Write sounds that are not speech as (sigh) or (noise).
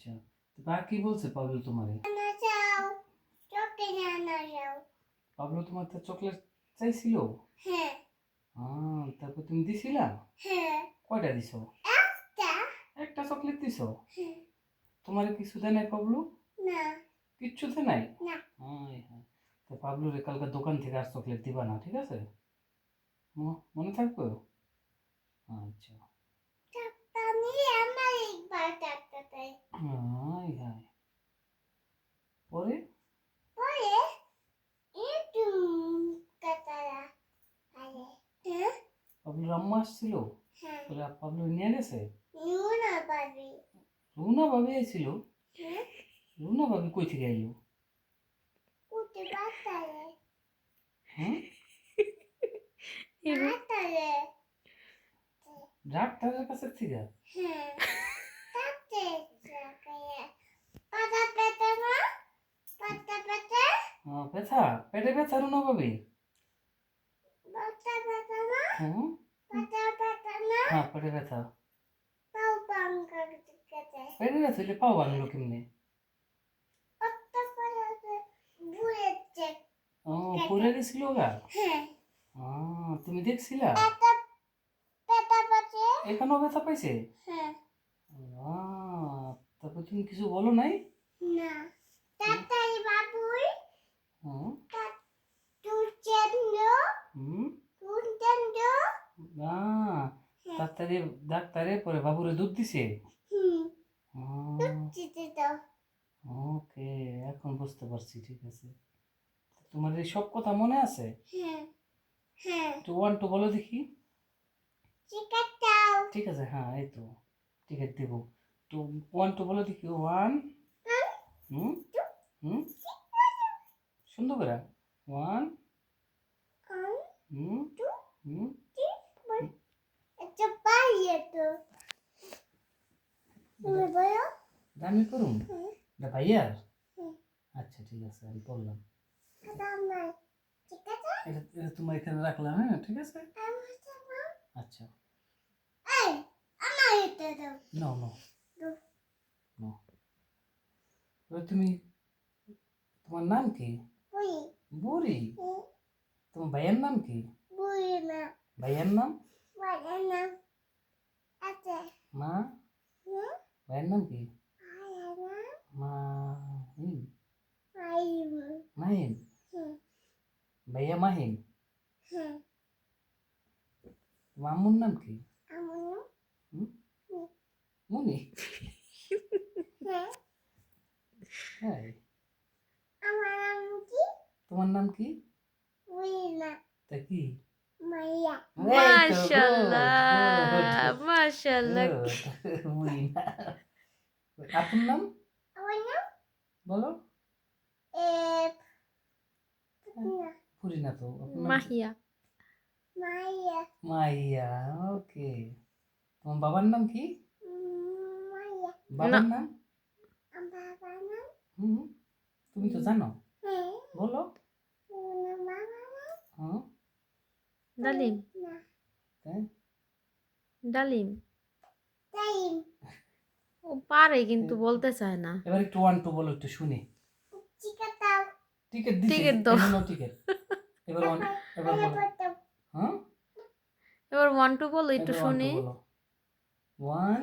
আচ্ছা তো কি বলছে পাবলো তোমারে? না যাও চোখে না যাও পাবলো তোমার তো চকলেট চাইছিল? হ্যাঁ। হ্যাঁ তারপর তুমি দিছিলা? হ্যাঁ। কয়টা দিছো? একটা। চকলেট দিছো? হ্যাঁ। তোমার কিছু দেয় নাই পাবলু? না। কিচ্ছু দেয় নাই? না। হ্যাঁ হ্যাঁ। তো পাবলু রে কালকে দোকান থেকে আর চকলেট দিবা না ঠিক আছে? মনে থাকবে? আচ্ছা। আমার একবার হাই হাই পরে? পরে কাটারা আরে। হ্যাঁ? আম্মা আসছিল? হ্যাঁ। বলে পাবলু নিয়ে গেছে? নুনা বাবি। রুনা ভাবি আইছিল হ্যাঁ। রুনা ভাবি কই থেকে আইলো? হ্যাঁ? ডাক্তারের কাছে থেকে? হ্যাঁ। ব্যথা? পেটে ব্যথা রুনা ভাবি পাতা পেতে না? হ্যাঁ? হ্যাঁ পেটে ব্যথা। পেটে ব্যথা হইলে পাও বানলো কেমনে? ও গেছিল গা? হ্যাঁ। তুমি দেখছিলা? এখানেও ব্যথা পাইছে? হ্যাঁ। তারপর তুমি কিছু বলো নাই? না। ডাক্তারে ডাক্তারে পরে বাবুরে দুধ দিছে? ওকে এখন বুঝতে পারছি ঠিক আছে। তোমার এই সব কথা মনে আছে? হ্যাঁ হ্যাঁ। ওয়ান টু বলো দেখি। ঠিক আছে? হ্যাঁ এই তো। টিকিট দেবো। তো ওয়ান টু বলো দেখি ওয়ান। হুম। হুম সুন্দর করে। ওয়ান। হুম হুম এটা পাইয়ে তো তুমি বলো আমি করুন? এটা ভাইয়ার? আচ্ছা ঠিক আছে আমি বললাম। এটা তোমার এখানে রাখলাম হ্যাঁ ঠিক আছে? আচ্ছা। এই আমার এটা দাও। নো নো দাও। নো এবার তুমি তোমার নাম কি? বুড়ি। তোমার ভাইয়ের নাম কি? ভাইয়ের নাম? মা? ভাইয়ের নাম কি আয় না মা হিম আইম মাহিম হুম। ভাইয়া তোমার আম্মুর নাম কি? মুনি। হ্যাঁ। হ্যাঁ। আমার নাম কি? তোমার নাম কি? তা কি? মাইয়া। মাশাল্লাহ মাশাল্লাহ। আপনার নাম বলো। পুরি না তো? মাহিয়া। মাইয়া মাইয়া ওকে। তোমার বাবার নাম কি? মাইয়া বাবার নাম? আমার বাবা নাম? হুম তুমি তো জানো? হ্যাঁ। বলো। হ্যাঁ ডালিম। ডালিম। ও পারে কিন্তু বলতে চায় না। এবার একটু ওয়ান টু বলো একটু শুনি। চিকেন দাও। টিকিট টিকিট দাও। টিকিট। এবার ওয়ান এবার বলো। (laughs) হ্যাঁ? এবার ওয়ান টু বলো একটু শুনি। ওয়ান